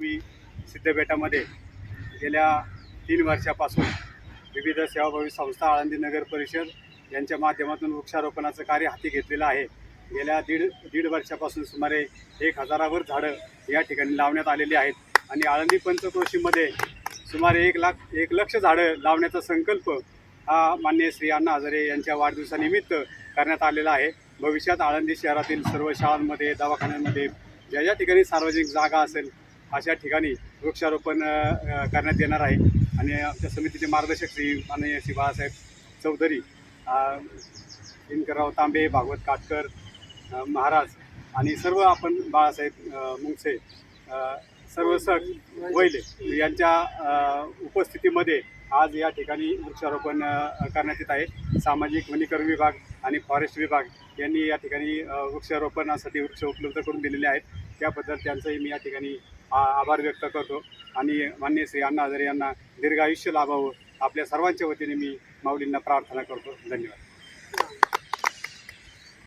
मी सिद्धपेठामध्ये गेल्या तीन वर्षापासून विविध सेवाभावी संस्था आळंदी नगर परिषद यांच्या माध्यमातून वृक्षारोपणाचं कार्य हाती घेतलेलं आहे. गेल्या दीड दीड वर्षापासून सुमारे एक हजारावर झाडं या ठिकाणी लावण्यात आलेली आहेत आणि आळंदी पंचक्रोशीमध्ये सुमारे एक लाख एक लक्ष झाडं लावण्याचा संकल्प हा मान्य श्री अण्णा हजारे यांच्या वाढदिवसानिमित्त करण्यात आलेला आहे. भविष्यात आळंदी शहरातील सर्व शाळांमध्ये दवाखान्यांमध्ये ज्या ज्या ठिकाणी सार्वजनिक जागा असेल अशा ठिकाणी वृक्षारोपण करण्यात येणार आहे. आणि आमच्या समितीचे मार्गदर्शक श्री माननीय श्री बाळासाहेब चौधरी अ, दिनकरराव तांबे भागवत काटकर महाराज आणि सर्व आपण बाळासाहेब मुंगसे सर्व सग वैले यांच्या उपस्थितीमध्ये आज या ठिकाणी वृक्षारोपण करण्यात येत आहे. सामाजिक वनीकरण विभाग आणि फॉरेस्ट विभाग यांनी या ठिकाणी वृक्षारोपणासाठी वृक्ष उपलब्ध करून दिलेले आहेत. त्याबद्दल त्यांचंही मी या ठिकाणी आभार व्यक्त करतो. आणि मान्य श्री अण्णा हजारे यांना दीर्घ आयुष्य लाभावं. आपल्या सर्वांच्या वतीने मी माऊलींना प्रार्थना करतो. धन्यवाद.